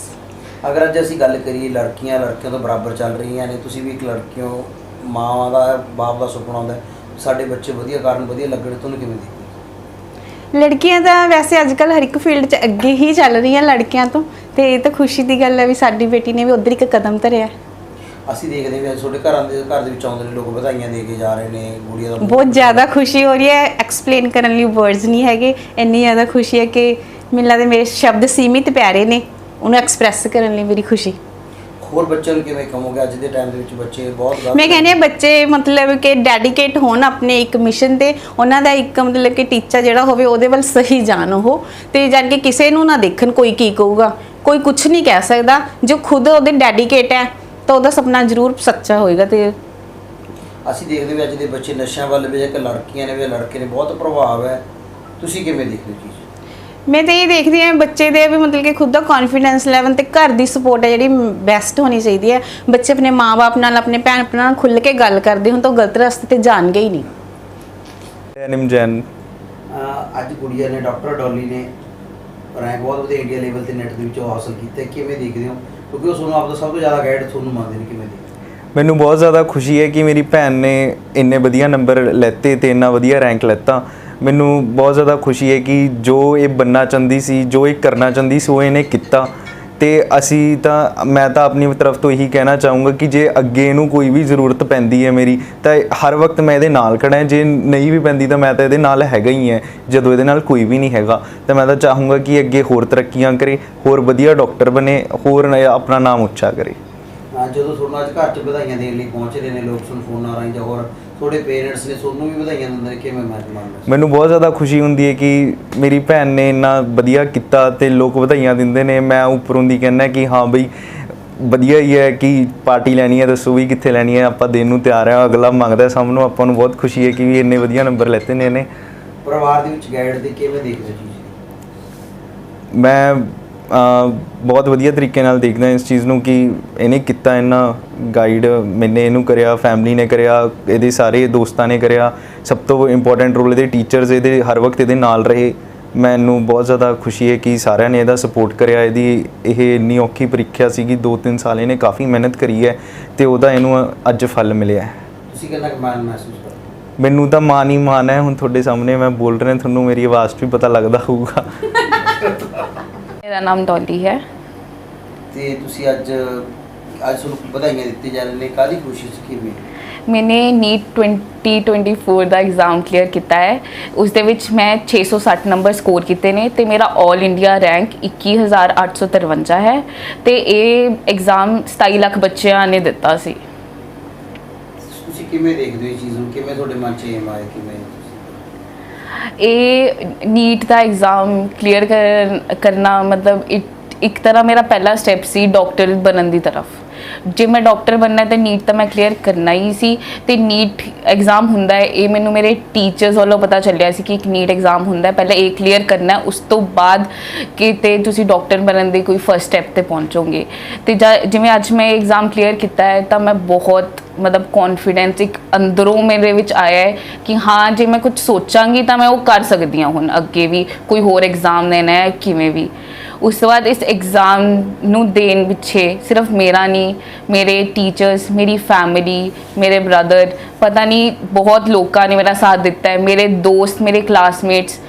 ਅਗਰ ਅੱਜ ਅਸੀਂ ਗੱਲ ਕਰੀਏ ਲੜਕੀਆਂ ਲੜਕਿਆਂ ਤੋਂ ਬਰਾਬਰ ਚੱਲ ਰਹੀਆਂ ਨੇ ਤੁਸੀਂ ਵੀ ਇੱਕ ਲੜਕਿਓ ਮਾਵਾਂ ਦਾ ਬਾਪ ਦਾ ਸੁਪਨਾ ਹੁੰਦਾ ਹੈ, ਸਾਡੇ ਬੱਚੇ ਵਧੀਆ ਕਾਰਨ ਵਧੀਆ ਲੱਗਣ ਤੁਹਾਨੂੰ ਕਿਵੇਂ ਦੇਖਦੇ ਲੜਕੀਆਂ ਤਾਂ ਵੈਸੇ ਅੱਜ ਕੱਲ ਹਰ ਇੱਕ ਫੀਲਡ 'ਚ ਅੱਗੇ ਹੀ ਚੱਲ ਰਹੀਆਂ ਲੜਕਿਆਂ ਤੋਂ। ਤੇ ਇਹ ਤਾਂ ਖੁਸ਼ੀ ਦੀ ਗੱਲ ਹੈ ਵੀ ਸਾਡੀ ਬੇਟੀ ਨੇ ਵੀ ਉਧਰ ਇੱਕ ਕਦਮ ਧਰਿਆ। ਅਸੀਂ ਦੇਖਦੇ ਵੀ ਅੱਜ ਤੁਹਾਡੇ ਘਰਾਂ ਦੇ ਘਰ ਦੇ ਵਿੱਚ ਆਉਂਦੇ ਨੇ ਲੋਕ ਵਧਾਈਆਂ ਦੇ ਕੇ ਜਾ ਰਹੇ ਨੇ ਗੁੜੀਆ ਦਾ ਬਹੁਤ ਜ਼ਿਆਦਾ ਖੁਸ਼ੀ ਹੋ ਰਹੀ ਹੈ। ਐਕਸਪਲੇਨ ਕਰਨ ਲਈ ਵਰਡਸ ਨਹੀਂ ਹੈਗੇ। ਇੰਨੀ ਜ਼ਿਆਦਾ ਖੁਸ਼ੀ ਹੈ ਕਿ ਮੈਨੂੰ ਲੱਗਦਾ ਮੇਰੇ ਸ਼ਬਦ ਸੀਮਿਤ ਪਿਆਰੇ ਨੇ। ਉਹਨੂੰ ਐਕਸਪ੍ਰੈਸ ਕਰਨ ਲਈ ਮੇਰੀ ਖੁਸ਼ੀ। ਹੋਰ ਬੱਚਿਆਂ ਨੂੰ ਕਿਵੇਂ ਕਹੋਗੇ? ਅੱਜ ਦੇ ਟਾਈਮ ਦੇ ਵਿੱਚ ਬੱਚੇ ਬਹੁਤ ਗਲਤ ਮੈਂ ਕਹਿੰਦੀ ਹਾਂ ਬੱਚੇ ਮਤਲਬ ਕਿ ਡੈਡੀਕੇਟ ਹੋਣ ਆਪਣੇ ਇੱਕ ਮਿਸ਼ਨ ਤੇ। ਉਹਨਾਂ ਦਾ ਇੱਕ ਮਤਲਬ ਕਿ ਟੀਚਾ ਜਿਹੜਾ ਹੋਵੇ ਉਹਦੇ ਵੱਲ ਸਹੀ ਜਾਣ ਉਹ। ਤੇ ਜਾਨ ਕਿ ਕਿਸੇ ਨੂੰ ਨਾ ਦੇਖਣ ਕੋਈ ਕੀ ਕਹੂਗਾ। ਕੋਈ ਕੁਝ ਨਹੀਂ ਕਹਿ ਸਕਦਾ। ਜੋ ਖੁਦ ਉਹਦੇ ਡੈਡੀਕੇਟ ਹੈ ਤਾਂ ਉਹਦਾ ਸੁਪਨਾ ਜ਼ਰੂਰ ਸੱਚਾ ਹੋਏਗਾ ਤੇ ਅਸੀਂ ਦੇਖਦੇ ਵੀ ਅੱਜ ਦੇ ਬੱਚੇ ਨਸ਼ਿਆਂ ਵੱਲ ਵੀ ਕਿ ਲੜਕੀਆਂ ਨੇ ਵੀ ਲੜਕੇ ਨੇ ਬਹੁਤ ਪ੍ਰਭਾਵ ਹੈ। ਤੁਸੀਂ ਕਿਵੇਂ ਦੇਖਦੇ ਹੋ ਚੀਜ਼? ਮੈਂ ਤਾਂ ਇਹ ਦੇਖਦੀ ਹਾਂ ਬੱਚੇ ਦੇ ਵੀ ਮਤਲਬ ਕਿ ਖੁਦ ਦਾ ਕੌਨਫੀਡੈਂਸ ਲੈਵਲ ਤੇ ਘਰ ਦੀ ਸਪੋਰਟ ਹੈ ਜਿਹੜੀ ਬੈਸਟ ਹੋਣੀ ਚਾਹੀਦੀ ਹੈ। ਬੱਚੇ ਆਪਣੇ ਮਾਪੇ ਨਾਲ ਆਪਣੇ ਭੈਣ ਭਰਾ ਨਾਲ ਖੁੱਲ੍ਹ ਕੇ ਗੱਲ ਕਰਦੇ ਹੁਣ ਤਾਂ ਉਹ ਗਲਤ ਰਸਤੇ ਤੇ ਜਾਣਗੇ ਹੀ ਨਹੀਂ। ਐਨਿਮ ਜੈਨ ਅਹ ਅੱਜ ਗੁੜੀਆ ਨੇ ਡਾਕਟਰ ਡੋਲੀ ਨੇ ਰੈਂਕ ਬਹੁਤ ਵਧੀਆ ਇੰਡੀਆ ਲੈਵਲ ਤੇ ਨੈਟ ਦੇ ਵਿੱਚੋਂ ਹਾਸਲ ਕੀਤਾ। ਹੈ। ਕਿਵੇਂ ਦੇਖਦੇ ਹੋ? ਕਿਉਂਕਿ ਉਹ ਤੁਹਾਨੂੰ ਆਪਦਾ ਸਭ ਤੋਂ ਜ਼ਿਆਦਾ ਗਾਈਡ ਤੁਹਾਨੂੰ ਮੰਨਦੇ ਨੇ ਕਿਵੇਂ ਦੇਖਦੇ ਮੈਨੂੰ ਬਹੁਤ ਜ਼ਿਆਦਾ ਖੁਸ਼ੀ ਹੈ ਕਿ ਮੇਰੀ ਭੈਣ ਨੇ ਇੰਨੇ ਵਧੀਆ ਨੰਬਰ ਲੈਤੇ ਤੇ ਇੰਨਾ ਵਧੀਆ ਰੈਂਕ ਲੈਤਾ। ਮੈਨੂੰ ਬਹੁਤ ਜ਼ਿਆਦਾ ਖੁਸ਼ੀ ਹੈ ਕਿ ਜੋ ਇਹ ਬੰਨਾ ਚਾਹੁੰਦੀ ਸੀ, ਜੋ ਇਹ ਕਰਨਾ ਚਾਹੁੰਦੀ ਸੀ, ਉਹ ਇਹਨੇ ਕੀਤਾ। ਤੇ ਅਸੀਂ ਤਾਂ, ਮੈਂ ਤਾਂ ਆਪਣੀ ਤਰਫ ਤੋਂ ਇਹੀ ਕਹਿਣਾ ਚਾਹੂੰਗਾ ਕਿ ਜੇ ਅੱਗੇ ਨੂੰ ਕੋਈ ਵੀ ਜ਼ਰੂਰਤ ਪੈਂਦੀ ਹੈ ਮੇਰੀ, ਤਾਂ ਹਰ ਵਕਤ ਮੈਂ ਇਹਦੇ ਨਾਲ ਖੜਾ ਹਾਂ। ਜੇ ਨਹੀਂ ਵੀ ਪੈਂਦੀ ਤਾਂ ਮੈਂ ਤਾਂ ਇਹਦੇ ਨਾਲ ਹੈਗਾ ਹੀ ਹੈ, ਜਦੋਂ ਇਹਦੇ ਨਾਲ ਕੋਈ ਵੀ ਨਹੀਂ ਹੈਗਾ। ਤਾਂ ਮੈਂ ਤਾਂ ਚਾਹੂੰਗਾ ਕਿ ਅੱਗੇ ਹੋਰ ਤਰੱਕੀਆਂ ਕਰੇ, ਹੋਰ ਵਧੀਆ ਡਾਕਟਰ ਬਣੇ, ਹੋਰ ਆਪਣਾ ਨਾਮ ਉੱਚਾ ਕਰੇ। ਜਦੋਂ ਤੁਹਾਨੂੰ ਅੱਜ ਘਰ 'ਚ ਵਧਾਈਆਂ ਦੇਣ ਲਈ ਪਹੁੰਚ ਰਹੇ ਨੇ ਲੋਕ ਤੁਹਾਨੂੰ ਫੋਨਾਂ ਰਾਹੀਂ ਜਾਂ ਹੋਰ ਤੁਹਾਡੇ ਪੇਰੈਂਟਸ ਨੇ ਤੁਹਾਨੂੰ ਵੀ ਵਧਾਈਆਂ ਦਿੰਦੇ ਨੇ ਕਿਵੇਂ ਮੈਂ ਮੰਨਦਾ? ਮੈਨੂੰ ਬਹੁਤ ਜ਼ਿਆਦਾ ਖੁਸ਼ੀ ਹੁੰਦੀ ਹੈ ਕਿ ਮੇਰੀ ਭੈਣ ਨੇ ਇੰਨਾ ਵਧੀਆ ਕੀਤਾ ਤੇ ਲੋਕ ਵਧਾਈਆਂ ਦਿੰਦੇ ਨੇ। ਮੈਂ ਉੱਪਰੋਂ ਦੀ ਕਹਿੰਦਾ ਕਿ ਹਾਂ ਬਈ ਵਧੀਆ ਹੀ ਹੈ ਕਿ ਪਾਰਟੀ ਲੈਣੀ ਹੈ ਦੱਸੋ ਵੀ ਕਿੱਥੇ ਲੈਣੀ ਹੈ ਆਪਾਂ ਦੇਣ ਨੂੰ ਤਿਆਰ ਹਾਂ। ਅਗਲਾ ਮੰਗਦਾ ਸਭ ਨੂੰ ਆਪਾਂ ਨੂੰ ਬਹੁਤ ਖੁਸ਼ੀ ਹੈ ਕਿ ਵੀ ਇੰਨੇ ਵਧੀਆ ਨੰਬਰ ਲੈਤੇ ਨੇ ਇਹਨੇ। ਪਰਿਵਾਰ ਦੇ ਵਿੱਚ ਗਾਈਡ ਦੇ ਕਿਵੇਂ ਦੇਖਦੇ ਹੋ ਚੀਜ਼ ਮੈਂ ਬਹੁਤ ਵਧੀਆ ਤਰੀਕੇ ਨਾਲ ਦੇਖਦਾ ਇਸ ਚੀਜ਼ ਨੂੰ ਕਿ ਇਹਨੇ ਕੀਤਾ ਇਹਨਾਂ ਗਾਈਡ ਮੈਨੇ ਇਹਨੂੰ ਕਰਿਆ ਫੈਮਿਲੀ ਨੇ ਕਰਿਆ ਇਹਦੇ ਸਾਰੇ ਦੋਸਤਾਂ ਨੇ ਕਰਿਆ ਸਭ ਤੋਂ ਇੰਪੋਰਟੈਂਟ ਰੋਲ ਇਹਦੇ ਟੀਚਰਸ ਇਹਦੇ ਹਰ ਵਕਤ ਇਹਦੇ ਨਾਲ ਰਹੇ। ਮੈਨੂੰ ਬਹੁਤ ਜ਼ਿਆਦਾ ਖੁਸ਼ੀ ਹੈ ਕਿ ਸਾਰਿਆਂ ਨੇ ਇਹਦਾ ਸਪੋਰਟ ਕਰਿਆ। ਇਹਦੀ ਇਹ ਇੰਨੀ ਔਖੀ ਪ੍ਰੀਖਿਆ ਸੀਗੀ 2-3 ਸਾਲ ਇਹਨੇ ਕਾਫੀ ਮਿਹਨਤ ਕਰੀ ਹੈ ਤੇ ਉਹਦਾ ਇਹਨੂੰ ਅੱਜ ਫਲ ਮਿਲਿਆ ਤੁਸੀਂ ਕਿੰਨਾ ਮਾਣ ਮਹਿਸੂਸ ਕਰਦੇ ਮੈਨੂੰ ਤਾਂ ਮਾਣ ਹੀ ਮਾਣ ਹੈ। ਹੁਣ ਤੁਹਾਡੇ ਸਾਹਮਣੇ ਮੈਂ ਬੋਲ ਰਿਹਾ ਤੁਹਾਨੂੰ ਮੇਰੀ ਆਵਾਜ਼ 'ਚ ਵੀ ਪਤਾ ਲੱਗਦਾ ਹੋਊਗਾ। ਮੇਰਾ ਨਾਮ ਡੋਲੀ ਹੈ। ਤੇ ਤੁਸੀਂ ਅੱਜ ਅੱਜ ਤੁਹਾਨੂੰ ਵਧਾਈਆਂ ਦਿੱਤੀ ਜਾ ਰਹੀਆਂ ਨੇ ਕਾਹਦੀ ਖੁਸ਼ੀ ਚ ਕਿਵੇਂ ਮੈਨੇ ਨੀਟ 2024 ਦਾ ਐਗਜ਼ਾਮ ਕਲੀਅਰ ਕੀਤਾ ਹੈ। ਉਸ ਦੇ ਵਿੱਚ ਮੈਂ 660 ਨੰਬਰ ਸਕੋਰ ਕੀਤੇ ਨੇ ਤੇ ਮੇਰਾ 올 ਇੰਡੀਆ ਰੈਂਕ 21853 ਹੈ ਤੇ ਇਹ ਐਗਜ਼ਾਮ 27 ਲੱਖ ਬੱਚਿਆਂ ਨੇ ਦਿੱਤਾ ਸੀ। ਤੁਸੀਂ ਕਿਵੇਂ ਦੇਖਦੇ ਹੋ ਇਹ ਚੀਜ਼ ਨੂੰ? ਕਿਵੇਂ ਤੁਹਾਡੇ ਮਨ 'ਚ ਏਮ ਆਇਆ ਕਿਵੇਂ? ਇਹ ਨੀਟ ਦਾ ਐਗਜ਼ਾਮ ਕਲੀਅਰ ਕਰਨਾ ਮਤਲਬ ਇੱਕ- ਇੱਕ ਤਰ੍ਹਾਂ ਮੇਰਾ ਪਹਿਲਾ ਸਟੈਪ ਸੀ ਡਾਕਟਰ ਬਣਨ ਦੀ ਤਰਫ। ਜੇ ਮੈਂ ਡਾਕਟਰ ਬਣਨਾ ਤੇ ਨੀਟ ਤਾਂ ਮੈਂ ਕਲੀਅਰ ਕਰਨਾ ਹੀ ਸੀ ਤੇ ਨੀਟ ਐਗਜ਼ਾਮ ਹੁੰਦਾ ਹੈ, ਇਹ ਮੈਨੂੰ ਮੇਰੇ ਟੀਚਰਸ ਵੱਲੋਂ ਪਤਾ ਚੱਲਿਆ ਸੀ ਕਿ ਇੱਕ ਨੀਟ ਐਗਜ਼ਾਮ ਹੁੰਦਾ ਹੈ। ਪਹਿਲਾਂ ਇਹ ਕਲੀਅਰ ਕਰਨਾ ਉਸ ਤੋਂ ਬਾਅਦ ਕਿਤੇ ਤੁਸੀਂ ਡਾਕਟਰ ਬਣਨ ਦੇ ਕੋਈ ਫਰਸਟ ਸਟੈਪ ਤੇ ਪਹੁੰਚੋਗੇ। ਤੇ ਜਾਂ- ਜਿਵੇਂ ਅੱਜ ਮੈਂ ਐਗਜ਼ਾਮ ਕਲੀਅਰ ਕੀਤਾ ਹੈ, ਤਾਂ ਮੈਂ ਬਹੁਤ ਮਤਲਬ ਕੌਨਫੀਡੈਂਸ ਇੱਕ ਅੰਦਰੋਂ ਮੇਰੇ ਵਿੱਚ ਆਇਆ ਹੈ ਕਿ ਹਾਂ, ਜੇ ਮੈਂ ਕੁਝ ਸੋਚਾਂਗੀ ਤਾਂ ਮੈਂ ਉਹ ਕਰ ਸਕਦੀ ਹਾਂ ਹੁਣ ਅੱਗੇ ਵੀ, ਕੋਈ ਹੋਰ ਐਗਜ਼ਾਮ ਦੇਣਾ ਹੈ, ਕਿਵੇਂ ਵੀ। ਉਸ ਤੋਂ ਬਾਅਦ ਇਸ ਐਗਜ਼ਾਮ ਨੂੰ ਦੇਣ ਪਿੱਛੇ ਸਿਰਫ ਮੇਰਾ ਨਹੀਂ, ਮੇਰੇ ਟੀਚਰਸ ਮੇਰੀ ਫੈਮਿਲੀ ਮੇਰੇ ਬ੍ਰਦਰ ਪਤਾ ਨਹੀਂ ਬਹੁਤ ਲੋਕਾਂ ਨੇ ਮੇਰਾ ਸਾਥ ਦਿੱਤਾ ਹੈ, ਮੇਰੇ ਦੋਸਤ, ਮੇਰੇ ਕਲਾਸਮੇਟਸ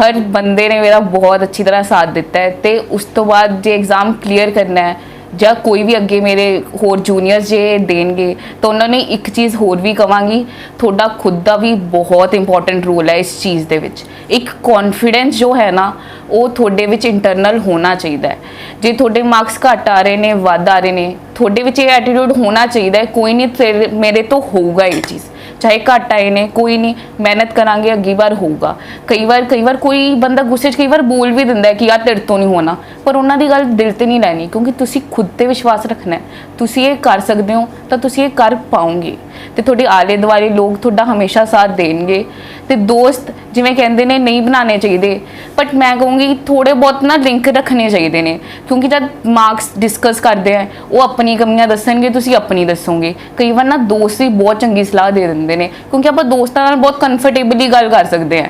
ਹਰ ਬੰਦੇ ਨੇ ਮੇਰਾ ਬਹੁਤ ਅੱਛੀ ਤਰ੍ਹਾਂ ਸਾਥ ਦਿੱਤਾ ਹੈ ਤੇ ਉਸ ਤੋਂ ਬਾਅਦ ਜੇ ਐਗਜ਼ਾਮ ਕਲੀਅਰ ਕਰਨਾ ਹੈ ਜਾਂ ਕੋਈ ਵੀ ਅੱਗੇ ਮੇਰੇ ਹੋਰ ਜੂਨੀਅਰਸ ਜੇ ਦੇਣਗੇ, ਤਾਂ ਉਹਨਾਂ ਨੇ ਇੱਕ ਚੀਜ਼ ਹੋਰ ਵੀ ਕਵਾਂਗੀ, ਤੁਹਾਡਾ ਖੁਦ ਦਾ ਵੀ ਬਹੁਤ ਇੰਪੋਰਟੈਂਟ ਰੋਲ ਹੈ ਇਸ ਚੀਜ਼ ਦੇ ਵਿੱਚ। ਇੱਕ ਕੌਨਫੀਡੈਂਸ ਜੋ ਹੈ ਨਾ, ਉਹ ਤੁਹਾਡੇ ਵਿੱਚ ਇੰਟਰਨਲ ਹੋਣਾ ਚਾਹੀਦਾ ਹੈ। ਜੇ ਤੁਹਾਡੇ ਮਾਰਕਸ ਘੱਟ ਆ ਰਹੇ ਨੇ, ਵੱਧ ਆ ਰਹੇ ਨੇ, ਤੁਹਾਡੇ ਵਿੱਚ ਇਹ ਐਟੀਟਿਊਡ ਹੋਣਾ ਚਾਹੀਦਾ ਹੈ, ਕੋਈ ਨਹੀਂ ਤੇਰੇ- ਮੇਰੇ ਤੋਂ ਹੋਊਗਾ ਇਹ ਚੀਜ਼। ਚਾਹੇ ਘੱਟ ਆਏ ਨੇ, ਕੋਈ ਨਹੀਂ, ਮਿਹਨਤ ਕਰਾਂਗੇ, ਅੱਗੀ ਵਾਰ ਹੋਊਗਾ। ਕਈ ਵਾਰ ਕਈ ਵਾਰ ਕੋਈ ਬੰਦਾ ਗੁੱਸੇ 'ਚ ਕਈ ਵਾਰ ਬੋਲ ਵੀ ਦਿੰਦਾ ਹੈ ਕਿ ਯਾਰ ਤੇਰੇ ਤੋਂ ਨਹੀਂ ਹੋਣਾ, ਪਰ ਉਹਨਾਂ ਦੀ ਗੱਲ ਦਿਲ ਤੇ ਨਹੀਂ ਲੈਣੀ ਕਿਉਂਕਿ ਤੁਸੀਂ ਖੁਦ ਤੇ ਵਿਸ਼ਵਾਸ ਰੱਖਣਾ ਹੈ। ਤੁਸੀਂ ਇਹ ਕਰ ਸਕਦੇ ਹੋ, ਤਾਂ ਤੁਸੀਂ ਇਹ ਕਰ ਪਾਓਗੇ। ਤੇ ਤੁਹਾਡੇ ਆਲੇ ਦੁਆਲੇ ਲੋਕ ਤੁਹਾਡਾ ਹਮੇਸ਼ਾ ਸਾਥ ਦੇਣਗੇ। ਤੇ ਦੋਸਤ ਜਿਵੇਂ ਕਹਿੰਦੇ ਨੇ, ਨਹੀਂ ਬਣਾਉਣੇ ਚਾਹੀਦੇ ਬਟ ਮੈਂ ਕਹੂੰਗੀ ਥੋੜੇ ਬਹੁਤ ਨਾ ਲਿੰਕ ਰੱਖਣੇ ਚਾਹੀਦੇ ਨੇ, ਕਿਉਂਕਿ ਜਦ ਮਾਰਕਸ ਡਿਸਕਸ ਕਰਦੇ ਆ ਉਹ ਆਪਣੀ ਕਮੀਆਂ ਦੱਸਣਗੇ, ਤੁਸੀਂ ਆਪਣੀ ਦੱਸੋਗੇ। ਕਈ ਵਾਰ ਨਾ ਦੋਸਤ ਵੀ ਬਹੁਤ ਚੰਗੀ ਸਲਾਹ ਦੇ ਦਿੰਦੇ ਨੇ ਕਿਉਂਕਿ ਆਪਾਂ ਦੋਸਤਾਂ ਨਾਲ ਬਹੁਤ ਕੰਫਰਟੇਬਲੀ ਗੱਲ ਕਰ ਸਕਦੇ ਆ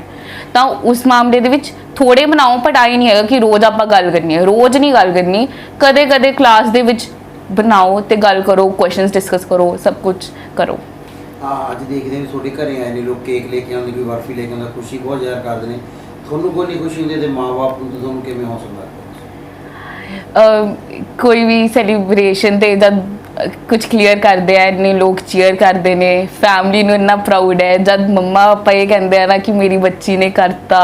ਤਾਂ ਉਸ ਮਾਮਲੇ ਦੇ ਵਿੱਚ ਥੋੜੇ ਬਣਾਓ ਪਰ ਆਈ ਨਹੀਂ ਹੈਗਾ ਕਿ ਰੋਜ਼ ਆਪਾਂ ਗੱਲ ਕਰਨੀ ਹੈ। ਰੋਜ਼ ਨਹੀਂ ਗੱਲ ਕਰਨੀ ਕਦੇ ਕਦੇ ਕਲਾਸ ਦੇ ਵਿੱਚ ਬਣਾਓ ਤੇ ਗੱਲ ਕਰੋ ਕੁਐਸਚਨਸ ਡਿਸਕਸ ਕਰੋ ਸਭ ਕੁਝ ਕਰੋ। ਹਾਂ ਅੱਜ ਦੇਖਦੇ ਨੇ ਤੁਹਾਡੇ ਘਰੇ ਆਏ ਨੇ ਲੋਕ ਕੇਕ ਲੈ ਕੇ ਆਉਂਦੇ ਕੋਈ ਬਰਫੀ ਲੈ ਕੇ ਆਉਂਦਾ ਖੁਸ਼ੀ ਬਹੁਤ ਜ਼ਾਹਿਰ ਕਰਦੇ ਨੇ। ਤੁਹਾਨੂੰ ਕੋਈ ਨਹੀਂ ਖੁਸ਼ੀ ਹੁੰਦੀ ਤੇ ਮਾਪੇ ਨੂੰ ਤੁਹਾਨੂੰ ਕਿਵੇਂ ਹੌਸਲਾ ਕੋਈ ਵੀ ਸੈਲੀਬ੍ਰੇਸ਼ਨ ਤੇ ਜਦ ਕੁਝ ਕਲੀਅਰ ਕਰਦੇ ਆ, ਇੰਨੇ ਲੋਕ ਚੀਅਰ ਕਰਦੇ ਨੇ ਫੈਮਿਲੀ ਨੂੰ ਇੰਨਾ ਪ੍ਰਾਊਡ ਹੈ, ਜਦ ਮੰਮਾ ਪਾਪਾ ਇਹ ਕਹਿੰਦੇ ਆ ਨਾ ਕਿ ਮੇਰੀ ਬੱਚੀ ਨੇ ਕਰਤਾ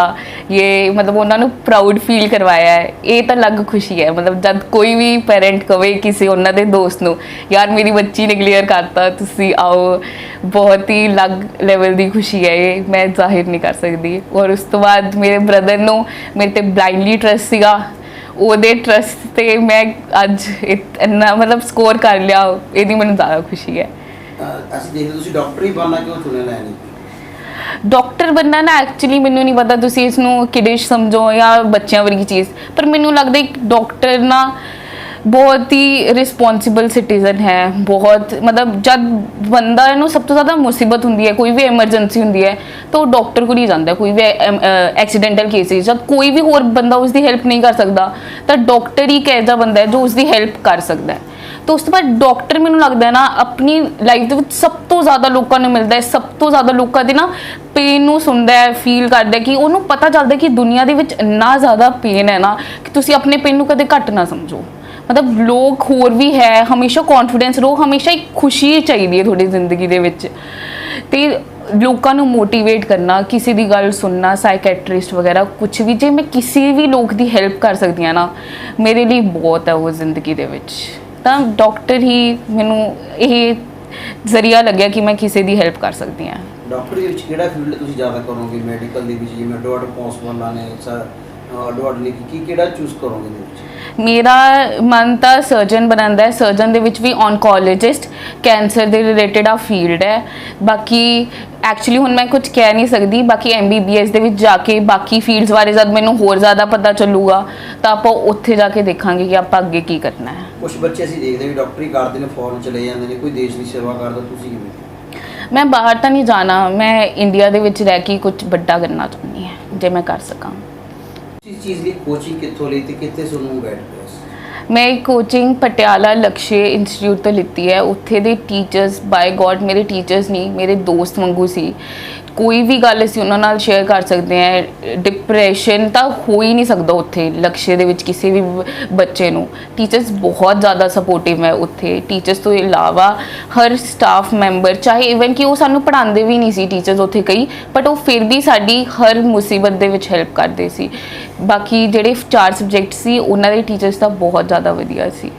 ਇਹ ਮਤਲਬ ਉਹਨਾਂ ਨੂੰ ਪ੍ਰਾਊਡ ਫੀਲ ਕਰਵਾਇਆ ਹੈ, ਇਹ ਤਾਂ ਅਲੱਗ ਖੁਸ਼ੀ ਹੈ, ਮਤਲਬ ਜਦ ਕੋਈ ਵੀ ਪੈਰੈਂਟ ਕਵੇ ਕਿਸੇ ਉਹਨਾਂ ਦੇ ਦੋਸਤ ਨੂੰ, ਯਾਰ ਮੇਰੀ ਬੱਚੀ ਨੇ ਕਲੀਅਰ ਕਰਤਾ, ਤੁਸੀਂ ਆਓ। ਬਹੁਤ ਹੀ ਅਲੱਗ ਲੈਵਲ ਦੀ ਖੁਸ਼ੀ ਹੈ ਇਹ, ਮੈਂ ਜ਼ਾਹਿਰ ਨਹੀਂ ਕਰ ਸਕਦੀ। ਔਰ ਉਸ ਤੋਂ ਬਾਅਦ ਮੇਰੇ ਬ੍ਰਦਰ ਨੂੰ ਮੇਰੇ ਤੇ ਬਲਾਈਂਡਲੀ ਟਰਸਟ ਸੀਗਾ। ਉਹਦੇ ਟਰਸਟ ਤੇ ਮੈਂ ਅੱਜ ਇਤ- ਇੰਨਾ ਮਤਲਬ ਸਕੋਰ ਕਰ ਲਿਆ ਇਹਦੀ ਮੈਨੂੰ ਜ਼ਿਆਦਾ ਖੁਸ਼ੀ ਹੈ। ਅਹ ਅਸੀਂ ਦੇਖਦੇ ਤੁਸੀਂ ਡਾਕਟਰ ਹੀ ਬਣਨਾ ਕਿਉਂ ਚੁਣਿਆ ਲੈਣੀ ਡਾਕਟਰ ਬੰਨਾ ਨਾ ਐਕਚੁਅਲੀ ਮੈਨੂੰ ਨਹੀਂ ਪਤਾ ਤੁਸੀਂ ਇਸ ਨੂੰ ਕਿਡਿਸ਼ ਸਮਝੋ ਜਾਂ ਬੱਚਿਆਂ ਵਰਗੀ ਚੀਜ਼। ਪਰ ਮੈਨੂੰ ਲੱਗਦਾ ਇੱਕ ਡਾਕਟਰ ਨਾ ਬਹੁਤ ਹੀ ਰਿਸਪੌਂਸਿਬਲ ਸਿਟੀਜ਼ਨ ਹੈ, ਬਹੁਤ, ਮਤਲਬ ਜਦ ਬੰਦਾ ਨੂੰ ਸਭ ਤੋਂ ਜ਼ਿਆਦਾ ਮੁਸੀਬਤ ਹੁੰਦੀ ਹੈ, ਕੋਈ ਵੀ ਐਮਰਜੈਂਸੀ ਹੁੰਦੀ ਹੈ, ਤਾਂ ਉਹ ਡਾਕਟਰ ਕੋਲ ਹੀ ਜਾਂਦਾ, ਕੋਈ ਵੀ ਐਕਸੀਡੈਂਟਲ ਕੇਸਿਸ ਜਦ ਕੋਈ ਵੀ ਹੋਰ ਬੰਦਾ ਉਸ ਦੀ ਹੈਲਪ ਨਹੀਂ ਕਰ ਸਕਦਾ, ਤਾਂ ਡਾਕਟਰ ਹੀ ਇੱਕ ਐਸਾ ਬੰਦਾ ਹੈ ਜੋ ਉਸ ਦੀ ਹੈਲਪ ਕਰ ਸਕਦਾ ਹੈ। ਤਾਂ ਉਸ ਤੋਂ ਬਾਅਦ ਡਾਕਟਰ ਮੈਨੂੰ ਲੱਗਦਾ ਹੈ ਨਾ, ਆਪਣੀ ਲਾਈਫ ਦੇ ਵਿੱਚ ਸਭ ਤੋਂ ਜ਼ਿਆਦਾ ਲੋਕਾਂ ਨੂੰ ਮਿਲਦਾ ਹੈ, ਸਭ ਤੋਂ ਜ਼ਿਆਦਾ ਲੋਕਾਂ ਦੀ ਨਾ ਪੇਨ ਨੂੰ ਸੁਣਦਾ ਹੈ ਫੀਲ ਕਰਦਾ ਕਿ ਉਹਨੂੰ ਪਤਾ ਚੱਲਦਾ ਕਿ ਦੁਨੀਆ ਦੇ ਵਿੱਚ ਇੰਨਾ ਜ਼ਿਆਦਾ ਪੇਨ ਹੈ ਨਾ, ਕਿ ਤੁਸੀਂ ਆਪਣੇ ਪੇਨ ਨੂੰ ਕਦੇ ਘੱਟ ਨਾ ਸਮਝੋ। ਮਤਲਬ ਲੋਕ ਹੋਰ ਵੀ ਹੈ, ਹਮੇਸ਼ਾ ਕੌਨਫੀਡੈਂਸ ਰਹੋ, ਹਮੇਸ਼ਾ ਇੱਕ ਖੁਸ਼ੀ ਚਾਹੀਦੀ ਹੈ ਤੁਹਾਡੀ ਜ਼ਿੰਦਗੀ ਦੇ ਵਿੱਚ। ਤੇ ਲੋਕਾਂ ਨੂੰ ਮੋਟੀਵੇਟ ਕਰਨਾ, ਕਿਸੇ ਦੀ ਗੱਲ ਸੁਣਨਾ ਸਾਈਕੈਟ੍ਰਿਸਟ ਵਗੈਰਾ ਕੁਝ ਵੀ, ਜੇ ਮੈਂ ਕਿਸੇ ਵੀ ਲੋਕ ਦੀ ਹੈਲਪ ਕਰ ਸਕਦੀ ਹਾਂ ਨਾ, ਮੇਰੇ ਲਈ ਬਹੁਤ ਹੈ ਉਹ ਜ਼ਿੰਦਗੀ ਦੇ ਵਿੱਚ। ਤਾਂ ਡਾਕਟਰ ਹੀ ਮੈਨੂੰ ਇਹ ਜ਼ਰੀਆ ਲੱਗਿਆ ਕਿ ਮੈਂ ਕਿਸੇ ਦੀ ਹੈਲਪ ਕਰ ਸਕਦੀ ਹਾਂ। ਡਾਕਟਰ ਵਿੱਚ ਕਿਹੜਾ ਫੀਲਡ ਤੁਸੀਂ ਜ਼ਿਆਦਾ ਕਰੋਗੇ? ਮੈਡੀਕਲ ਦੇ ਵਿੱਚ ਜਿਵੇਂ ਡਾਕਟਰ ਪੋਸਟਮਾਰਟਮ ਨੇ, ਸਰ ਡਾਕਟਰ ਨੇ ਕੀ ਕਿਹੜਾ ਚੂਜ਼ ਕਰੋਗੇ? ਮੇਰਾ ਮਨ ਤਾਂ ਸਰਜਨ ਬਣਾਉਂਦਾ ਹੈ। ਸਰਜਨ ਦੇ ਵਿੱਚ ਵੀ ਔਨਕੋਲੋਜਿਸਟ ਕੈਂਸਰ ਦੇ ਰਿਲੇਟਡ ਆ ਫੀਲਡ ਹੈ। ਬਾਕੀ ਐਕਚੁਅਲੀ ਹੁਣ ਮੈਂ ਕੁਝ ਕਹਿ ਨਹੀਂ ਸਕਦੀ। ਬਾਕੀ ਐਮਬੀਬੀਐਸ ਦੇ ਵਿੱਚ ਜਾ ਕੇ ਬਾਕੀ ਫੀਲਡਸ ਬਾਰੇ ਜਦ ਮੈਨੂੰ ਹੋਰ ਜ਼ਿਆਦਾ ਪਤਾ ਚੱਲੂਗਾ ਤਾਂ ਆਪਾਂ ਉੱਥੇ ਜਾ ਕੇ ਦੇਖਾਂਗੇ ਕਿ ਆਪਾਂ ਅੱਗੇ ਕੀ ਕਰਨਾ ਹੈ। ਕੁਝ ਬੱਚੇ ਅਸੀਂ ਦੇਖਦੇ ਵੀ ਡਾਕਟਰੀ ਕਰਦੇ ਨੇ ਫੋਰਨ ਚਲੇ ਜਾਂਦੇ ਨੇ ਕੋਈ ਦੇਸ਼ ਦੀ ਸੇਵਾ ਕਰਦਾ ਤੁਸੀਂ ਕਿਵੇਂ? ਮੈਂ ਬਾਹਰ ਤਾਂ ਨਹੀਂ ਜਾਣਾ। ਮੈਂ ਇੰਡੀਆ ਦੇ ਵਿੱਚ ਰਹਿ ਕੇ ਕੁਝ ਵੱਡਾ ਕਰਨਾ ਚਾਹੁੰਦੀ ਹਾਂ ਜੇ ਮੈਂ ਕਰ ਸਕਾਂ। ਚੀਜ਼ ਦੀ ਕੋਚਿੰਗ ਕਿੱਥੋਂ ਲਈ ਤੇ ਕਿੱਥੇ ਤੁਹਾਨੂੰ ਬੈਠ ਪਿਆ ਮੈਂ ਕੋਚਿੰਗ ਪਟਿਆਲਾ ਲਕਸ਼ੇ ਇੰਸਟੀਚਿਊਟ ਤੋਂ ਲਿੱਤੀ ਹੈ ਉੱਥੇ ਦੇ ਟੀਚਰਸ ਬਾਈ ਗੋਡ ਮੇਰੇ ਟੀਚਰਸ ਨਹੀਂ ਮੇਰੇ ਦੋਸਤ ਵਾਂਗੂ ਸੀ ਕੋਈ ਵੀ ਗੱਲ ਅਸੀਂ ਉਹਨਾਂ ਨਾਲ ਸ਼ੇਅਰ ਕਰ ਸਕਦੇ ਹਾਂ ਡਿਪਰੈਸ਼ਨ ਤਾਂ ਹੋ ਹੀ ਨਹੀਂ ਸਕਦਾ ਉੱਥੇ ਲਕਸ਼ੇ ਦੇ ਵਿੱਚ ਕਿਸੇ ਵੀ ਬੱਚੇ ਨੂੰ ਟੀਚਰਸ ਬਹੁਤ ਜ਼ਿਆਦਾ ਸਪੋਰਟਿਵ ਹੈ ਉੱਥੇ ਟੀਚਰਸ ਤੋਂ ਇਲਾਵਾ ਹਰ ਸਟਾਫ ਮੈਂਬਰ ਚਾਹੇ ਇਵਨ ਕਿ ਉਹ ਸਾਨੂੰ ਪੜ੍ਹਾਉਂਦੇ ਵੀ ਨਹੀਂ ਸੀ ਟੀਚਰਸ ਉੱਥੇ ਕਈ ਬਟ ਉਹ ਫਿਰ ਵੀ ਸਾਡੀ ਹਰ ਮੁਸੀਬਤ ਦੇ ਵਿੱਚ ਹੈਲਪ ਕਰਦੇ ਸੀ ਬਾਕੀ ਜਿਹੜੇ ਚਾਰ ਸਬਜੈਕਟ ਸੀ ਉਹਨਾਂ ਦੇ ਟੀਚਰਸ ਤਾਂ ਬਹੁਤ ਜ਼ਿਆਦਾ ਵਧੀਆ ਸੀ।